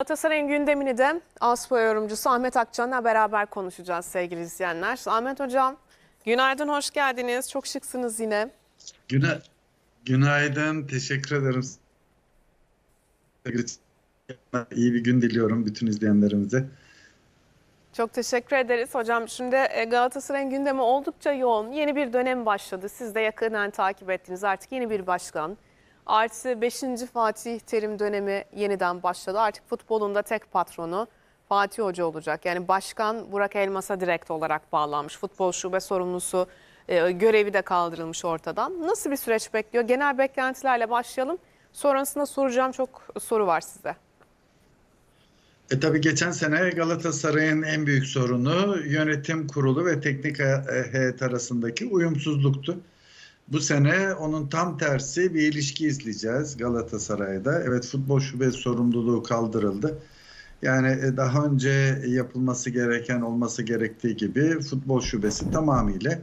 Galatasaray'ın gündemini de Aspa yorumcusu Ahmet Akçan'la beraber konuşacağız sevgili izleyenler. Ahmet Hocam, günaydın, hoş geldiniz. Çok şıksınız yine. Güna Günaydın, teşekkür ederim. İyi bir gün diliyorum bütün izleyenlerimize. Çok teşekkür ederiz hocam. Şimdi e, Galatasaray'ın gündemi oldukça yoğun. Yeni bir dönem başladı. Siz de yakından takip ettiniz. Artık yeni bir başkan. Artı 5. Fatih Terim dönemi yeniden başladı. Artık futbolun da tek patronu Fatih Hoca olacak. Yani başkan Burak Elmas'a direkt olarak bağlanmış. Futbol şube sorumlusu e, görevi de kaldırılmış ortadan. Nasıl bir süreç bekliyor? Genel beklentilerle başlayalım. Sonrasında soracağım çok soru var size. E tabii geçen sene Galatasaray'ın en büyük sorunu yönetim kurulu ve teknik he- heyet arasındaki uyumsuzluktu. Bu sene onun tam tersi bir ilişki izleyeceğiz Galatasaray'da. Evet futbol şube sorumluluğu kaldırıldı. Yani e, daha önce yapılması gereken olması gerektiği gibi futbol şubesi tamamıyla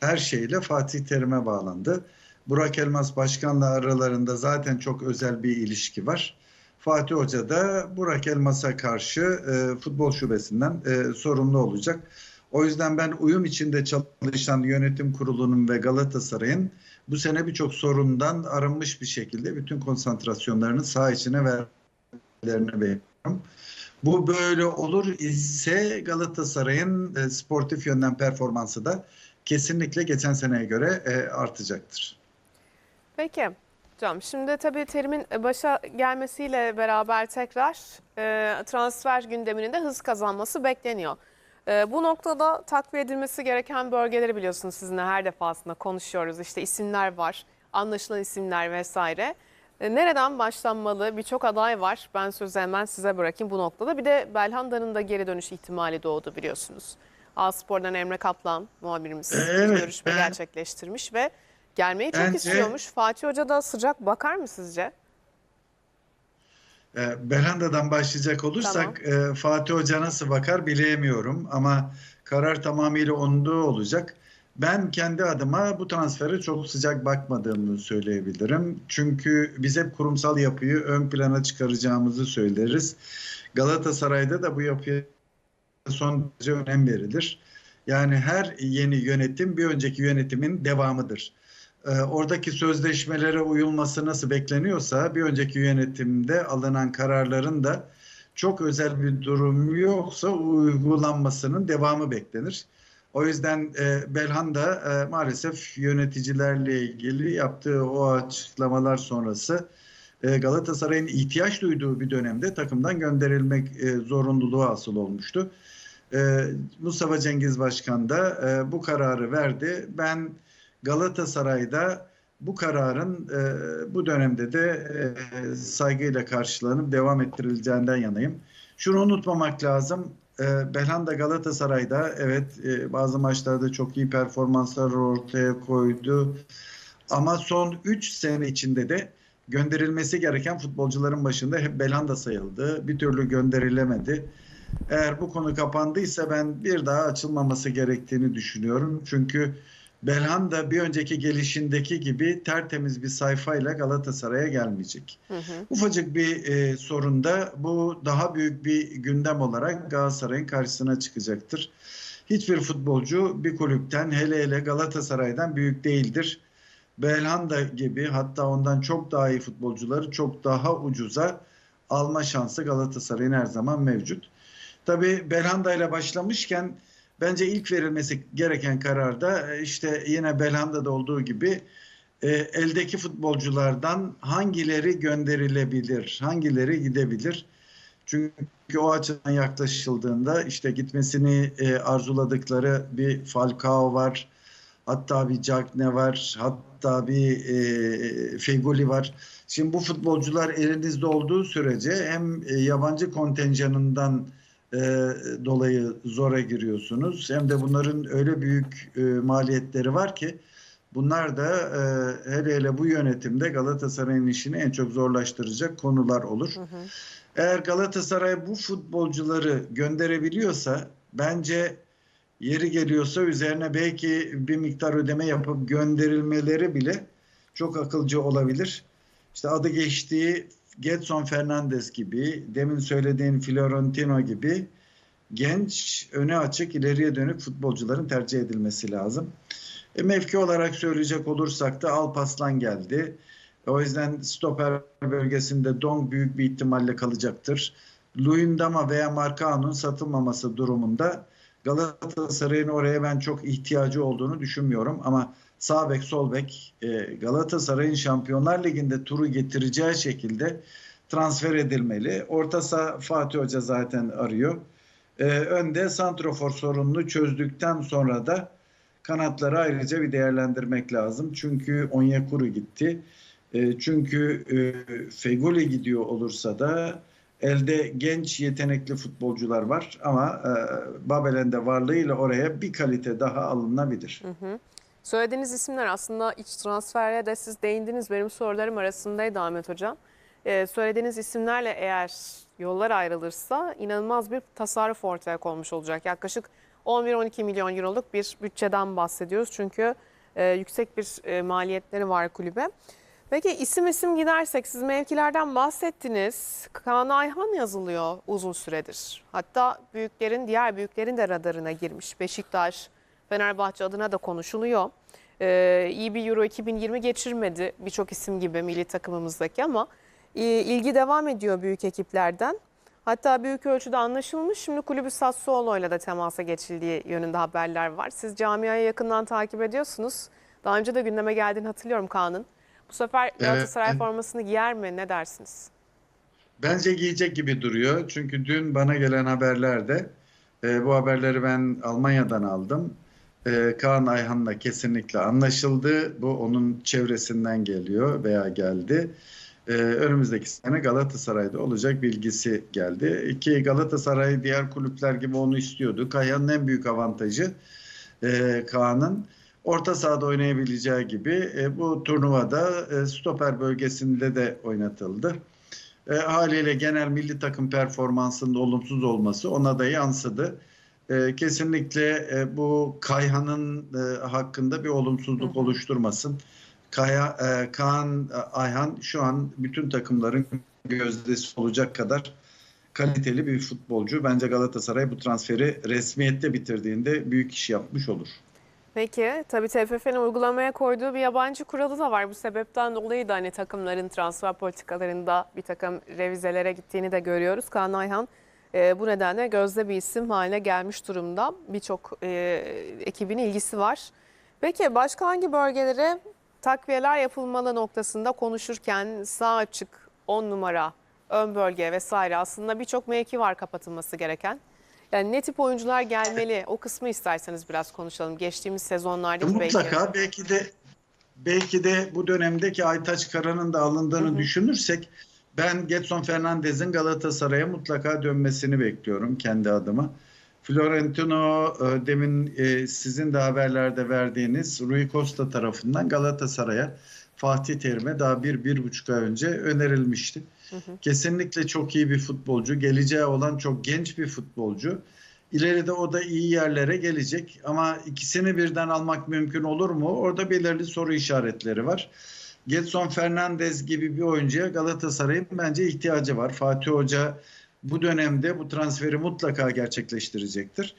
her şeyle Fatih Terim'e bağlandı. Burak Elmas Başkan'la aralarında zaten çok özel bir ilişki var. Fatih Hoca da Burak Elmas'a karşı e, futbol şubesinden e, sorumlu olacak. O yüzden ben uyum içinde çalışan yönetim kurulunun ve Galatasaray'ın bu sene birçok sorundan arınmış bir şekilde bütün konsantrasyonlarını saha içine vermelerini bekliyorum. Bu böyle olur ise Galatasaray'ın e, sportif yönden performansı da kesinlikle geçen seneye göre e, artacaktır. Peki. Hocam şimdi tabii terimin başa gelmesiyle beraber tekrar e, transfer gündeminin de hız kazanması bekleniyor. E, bu noktada takviye edilmesi gereken bölgeleri biliyorsunuz sizinle her defasında konuşuyoruz. İşte isimler var, anlaşılan isimler vesaire. E, nereden başlanmalı? Birçok aday var. Ben sözü hemen size bırakayım bu noktada. Bir de Belhanda'nın da geri dönüş ihtimali doğdu biliyorsunuz. A-Spor'dan Emre Kaplan muhabirimiz Evet, görüşme ben- gerçekleştirmiş ve gelmeyi çok Bence- istiyormuş. Fatih Hoca da sıcak bakar mı sizce? E, Belhanda'dan başlayacak olursak e, Fatih Hoca nasıl bakar bilemiyorum ama karar tamamıyla onda olacak. Ben kendi adıma bu transfere çok sıcak bakmadığımı söyleyebilirim. Çünkü biz hep kurumsal yapıyı ön plana çıkaracağımızı söyleriz. Galatasaray'da da bu yapıya son derece önem verilir. Yani her yeni yönetim bir önceki yönetimin devamıdır. Ee, oradaki sözleşmelere uyulması nasıl bekleniyorsa bir önceki yönetimde alınan kararların da çok özel bir durum yoksa uygulanmasının devamı beklenir. O yüzden e, Belhanda e, maalesef yöneticilerle ilgili yaptığı o açıklamalar sonrası e, Galatasaray'ın ihtiyaç duyduğu bir dönemde takımdan gönderilmek e, zorunluluğu asıl olmuştu. E, Mustafa Cengiz Başkan da e, bu kararı verdi. Ben Galatasaray'da bu kararın e, bu dönemde de e, saygıyla karşılanıp devam ettirileceğinden yanayım. Şunu unutmamak lazım. E, Belhanda Galatasaray'da evet e, bazı maçlarda çok iyi performanslar ortaya koydu. Ama son 3 sene içinde de gönderilmesi gereken futbolcuların başında hep Belhanda sayıldı. Bir türlü gönderilemedi. Eğer bu konu kapandıysa ben bir daha açılmaması gerektiğini düşünüyorum. Çünkü Belhanda bir önceki gelişindeki gibi tertemiz bir sayfayla Galatasaray'a gelmeyecek. Hı hı. Ufacık bir e, sorunda bu daha büyük bir gündem olarak Galatasaray'ın karşısına çıkacaktır. Hiçbir futbolcu bir kulüpten hele hele Galatasaray'dan büyük değildir. Belhanda gibi hatta ondan çok daha iyi futbolcuları çok daha ucuza alma şansı Galatasaray'ın her zaman mevcut. Tabii Belhanda ile başlamışken bence ilk verilmesi gereken kararda e, işte yine Belhanda'da olduğu gibi e, eldeki futbolculardan hangileri gönderilebilir, hangileri gidebilir? Çünkü o açıdan yaklaşıldığında işte gitmesini e, arzuladıkları bir Falcao var, hatta bir Cagne var, hatta bir e, Fegoli var. Şimdi bu futbolcular elinizde olduğu sürece hem e, yabancı kontenjanından e, dolayı zora giriyorsunuz hem de bunların öyle büyük e, maliyetleri var ki bunlar da e, hele hele bu yönetimde Galatasaray'ın işini en çok zorlaştıracak konular olur. Hı hı. Eğer Galatasaray bu futbolcuları gönderebiliyorsa bence yeri geliyorsa üzerine belki bir miktar ödeme yapıp gönderilmeleri bile çok akılcı olabilir. İşte adı geçtiği Getson Fernandes gibi, demin söylediğin Florentino gibi genç, öne açık, ileriye dönük futbolcuların tercih edilmesi lazım. E, mevki olarak söyleyecek olursak da Alpaslan geldi. O yüzden stoper bölgesinde Dong büyük bir ihtimalle kalacaktır. Luyendama veya Marcao'nun satılmaması durumunda Galatasaray'ın oraya ben çok ihtiyacı olduğunu düşünmüyorum. Ama sağ bek sol bek e, Galatasaray'ın Şampiyonlar Ligi'nde turu getireceği şekilde transfer edilmeli. Orta saha Fatih Hoca zaten arıyor. E, önde santrofor sorununu çözdükten sonra da kanatları ayrıca bir değerlendirmek lazım. Çünkü Onyekuru gitti. E, çünkü e, Feguli gidiyor olursa da elde genç yetenekli futbolcular var ama e, Babel'in de varlığıyla oraya bir kalite daha alınabilir. Hı hı. Söylediğiniz isimler aslında iç transfere de siz değindiniz. Benim sorularım arasındaydı Ahmet Hocam. Ee, söylediğiniz isimlerle eğer yollar ayrılırsa inanılmaz bir tasarruf ortaya konmuş olacak. Yaklaşık 11-12 milyon euroluk bir bütçeden bahsediyoruz. Çünkü e, yüksek bir e, maliyetleri var kulübe. Peki isim isim gidersek siz mevkilerden bahsettiniz. Kaan Ayhan yazılıyor uzun süredir. Hatta büyüklerin diğer büyüklerin de radarına girmiş. Beşiktaş, Fenerbahçe adına da konuşuluyor. Ee, iyi bir Euro 2020 geçirmedi birçok isim gibi milli takımımızdaki ama e, ilgi devam ediyor büyük ekiplerden. Hatta büyük ölçüde anlaşılmış. Şimdi kulübü Sassuolo ile de temasa geçildiği yönünde haberler var. Siz camiayı yakından takip ediyorsunuz. Daha önce de gündeme geldiğini hatırlıyorum Kaan'ın. Bu sefer Galatasaray Evet. formasını giyer mi? Ne dersiniz? Bence giyecek gibi duruyor. Çünkü dün bana gelen haberlerde e, bu haberleri ben Almanya'dan aldım. E, Kaan Ayhan'la kesinlikle anlaşıldı. Bu onun çevresinden geliyor veya geldi. E, önümüzdeki sene Galatasaray'da olacak bilgisi geldi. Ki Galatasaray diğer kulüpler gibi onu istiyordu. Kayhan'ın en büyük avantajı e, Kaan'ın orta sahada oynayabileceği gibi e, bu turnuvada e, stoper bölgesinde de oynatıldı. E, haliyle genel milli takım performansında olumsuz olması ona da yansıdı. E, kesinlikle e, bu Kayhan'ın e, hakkında bir olumsuzluk Hı hı. oluşturmasın. Kaya, e, Kaan Ayhan şu an bütün takımların gözdesi olacak kadar kaliteli bir futbolcu. Bence Galatasaray bu transferi resmiyette bitirdiğinde büyük iş yapmış olur. Peki tabii TFF'nin uygulamaya koyduğu bir yabancı kuralı da var. Bu sebepten dolayı da hani takımların transfer politikalarında bir takım revizelere gittiğini de görüyoruz. Kaan Ayhan e, bu nedenle gözde bir isim haline gelmiş durumda. Birçok e, ekibin ilgisi var. Peki başka hangi bölgelere takviyeler yapılmalı noktasında konuşurken sağ açık 10 numara, ön bölge vesaire aslında birçok mevki var kapatılması gereken. Yani ne tip oyuncular gelmeli? O kısmı isterseniz biraz konuşalım. Geçtiğimiz sezonlardaki belki. Mutlaka belki de belki de bu dönemdeki Aytaç Kara'nın da alındığını Hı hı. düşünürsek ben Getson Fernandez'in Galatasaray'a mutlaka dönmesini bekliyorum kendi adıma. Florentino e, demin e, sizin de haberlerde verdiğiniz Rui Costa tarafından Galatasaray'a Fatih Terim'e daha bir, bir buçuk ay önce önerilmişti. Hı. Kesinlikle çok iyi bir futbolcu. Geleceği olan çok genç bir futbolcu. İleride o da iyi yerlere gelecek ama ikisini birden almak mümkün olur mu? Orada belirli soru işaretleri var. Getson Fernandez gibi bir oyuncuya Galatasaray'ın bence ihtiyacı var. Fatih Hoca bu dönemde bu transferi mutlaka gerçekleştirecektir.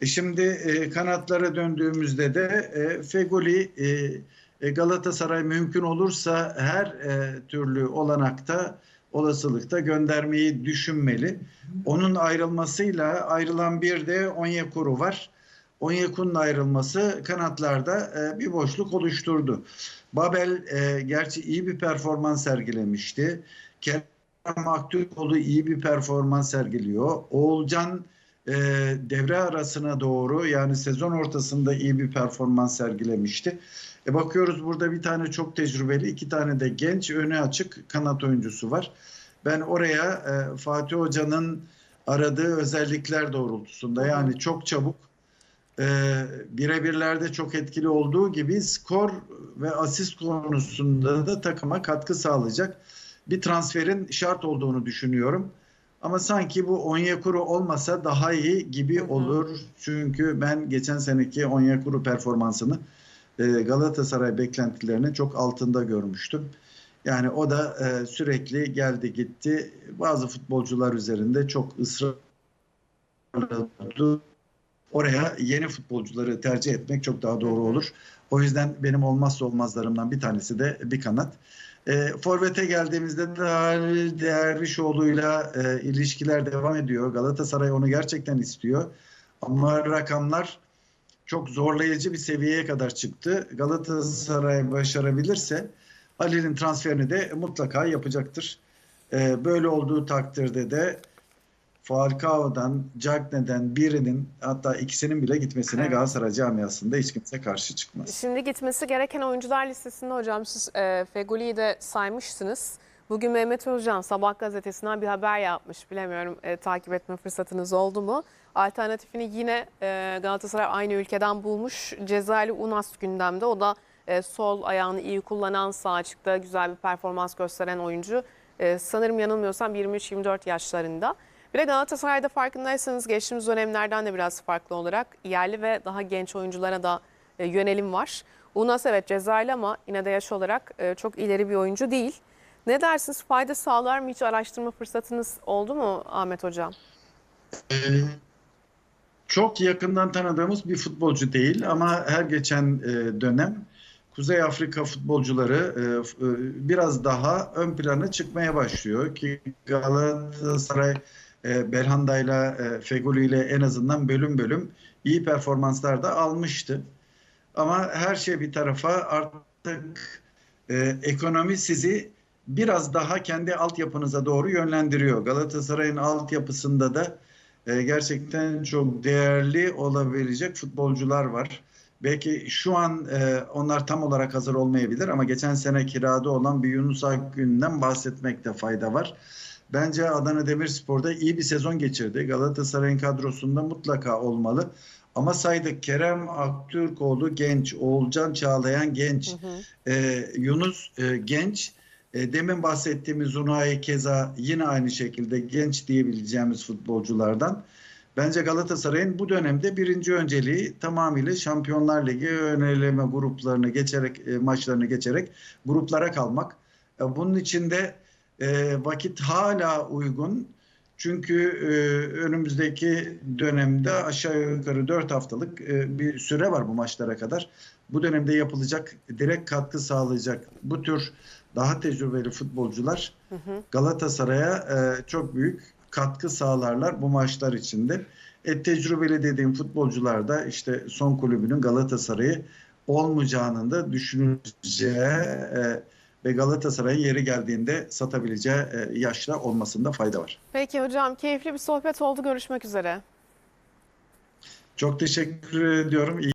E şimdi e, kanatlara döndüğümüzde de e, Fegoli e, e, Galatasaray mümkün olursa her e, türlü olanakta olasılıkta göndermeyi düşünmeli. Onun ayrılmasıyla ayrılan bir de Onyekuru var. Onyekuru'nun ayrılması kanatlarda e, bir boşluk oluşturdu. Babel e, gerçi iyi bir performans sergilemişti. Kerem Aktürkoğlu iyi bir performans sergiliyor. Oğulcan e, devre arasına doğru yani sezon ortasında iyi bir performans sergilemişti. E bakıyoruz burada bir tane çok tecrübeli, iki tane de genç, öne açık kanat oyuncusu var. Ben oraya e, Fatih Hoca'nın aradığı özellikler doğrultusunda yani çok çabuk e, birebirlerde çok etkili olduğu gibi skor ve asist konusunda da takıma katkı sağlayacak bir transferin şart olduğunu düşünüyorum. Ama sanki bu Onyekuru olmasa daha iyi gibi Hı hı. olur. Çünkü ben geçen seneki Onyekuru performansını e, Galatasaray beklentilerinin çok altında görmüştüm. Yani o da e, sürekli geldi gitti. Bazı futbolcular üzerinde çok ısrarlı oraya yeni futbolcuları tercih etmek çok daha doğru olur. O yüzden benim olmazsa olmazlarımdan bir tanesi de bir kanat. E, Forvet'e geldiğimizde de Halil Dervişoğlu'yla e, ilişkiler devam ediyor. Galatasaray onu gerçekten istiyor. Ama rakamlar çok zorlayıcı bir seviyeye kadar çıktı. Galatasaray başarabilirse Halil'in transferini de mutlaka yapacaktır. E, böyle olduğu takdirde de Falcao'dan, Cagney'den birinin hatta ikisinin bile gitmesine Evet. Galatasaray camiasında hiç kimse karşı çıkmaz. Şimdi gitmesi gereken oyuncular listesinde hocam siz e, Fegoli'yi de saymışsınız. Bugün Mehmet Özcan Sabah gazetesinden bir haber yapmış. Bilemiyorum e, takip etme fırsatınız oldu mu? Alternatifini yine e, Galatasaray aynı ülkeden bulmuş. Cezayirli Unas gündemde. O da e, sol ayağını iyi kullanan sağ açıkta güzel bir performans gösteren oyuncu. E, sanırım yanılmıyorsam 23-24 yaşlarında. Bir de Galatasaray'da farkındaysanız geçtiğimiz dönemlerden de biraz farklı olarak yerli ve daha genç oyunculara da e, yönelim var. Unas evet Cezayirli ama yine de yaş olarak e, çok ileri bir oyuncu değil. Ne dersiniz fayda sağlar mı hiç araştırma fırsatınız oldu mu Ahmet Hocam? Ee, çok yakından tanıdığımız bir futbolcu değil ama her geçen e, dönem Kuzey Afrika futbolcuları e, e, biraz daha ön plana çıkmaya başlıyor ki Galatasaray e, Belhanda'yla ile en azından bölüm bölüm iyi performanslar da almıştı. Ama her şey bir tarafa artık ekonomi sizi biraz daha kendi altyapınıza doğru yönlendiriyor. Galatasaray'ın altyapısında da e, gerçekten çok değerli olabilecek futbolcular var. Belki şu an e, onlar tam olarak hazır olmayabilir ama geçen sene kirada olan bir Yunus Akgün'den bahsetmekte fayda var. Bence Adana Demirspor'da iyi bir sezon geçirdi. Galatasaray'ın kadrosunda mutlaka olmalı. Ama saydık Kerem Aktürkoğlu genç, Oğulcan Çağlayan genç, e, Yunus e, genç. E, demin bahsettiğimiz Unai Keza yine aynı şekilde genç diyebileceğimiz futbolculardan. Bence Galatasaray'ın bu dönemde birinci önceliği tamamıyla Şampiyonlar Ligi öneleme gruplarını geçerek, e, maçlarını geçerek gruplara kalmak. E, bunun için de e, vakit hala uygun. Çünkü e, önümüzdeki dönemde aşağı yukarı 4 haftalık e, bir süre var bu maçlara kadar. Bu dönemde yapılacak, direkt katkı sağlayacak bu tür daha tecrübeli futbolcular Galatasaray'a e, çok büyük katkı sağlarlar bu maçlar içinde. E, tecrübeli dediğim futbolcular da işte son kulübünün Galatasaray'ı olmayacağının da düşünüleceği e, ve Galatasaray'ın yeri geldiğinde satabileceği e, yaşta olmasında fayda var. Peki hocam keyifli bir sohbet oldu. Görüşmek üzere. Çok teşekkür ediyorum. İyi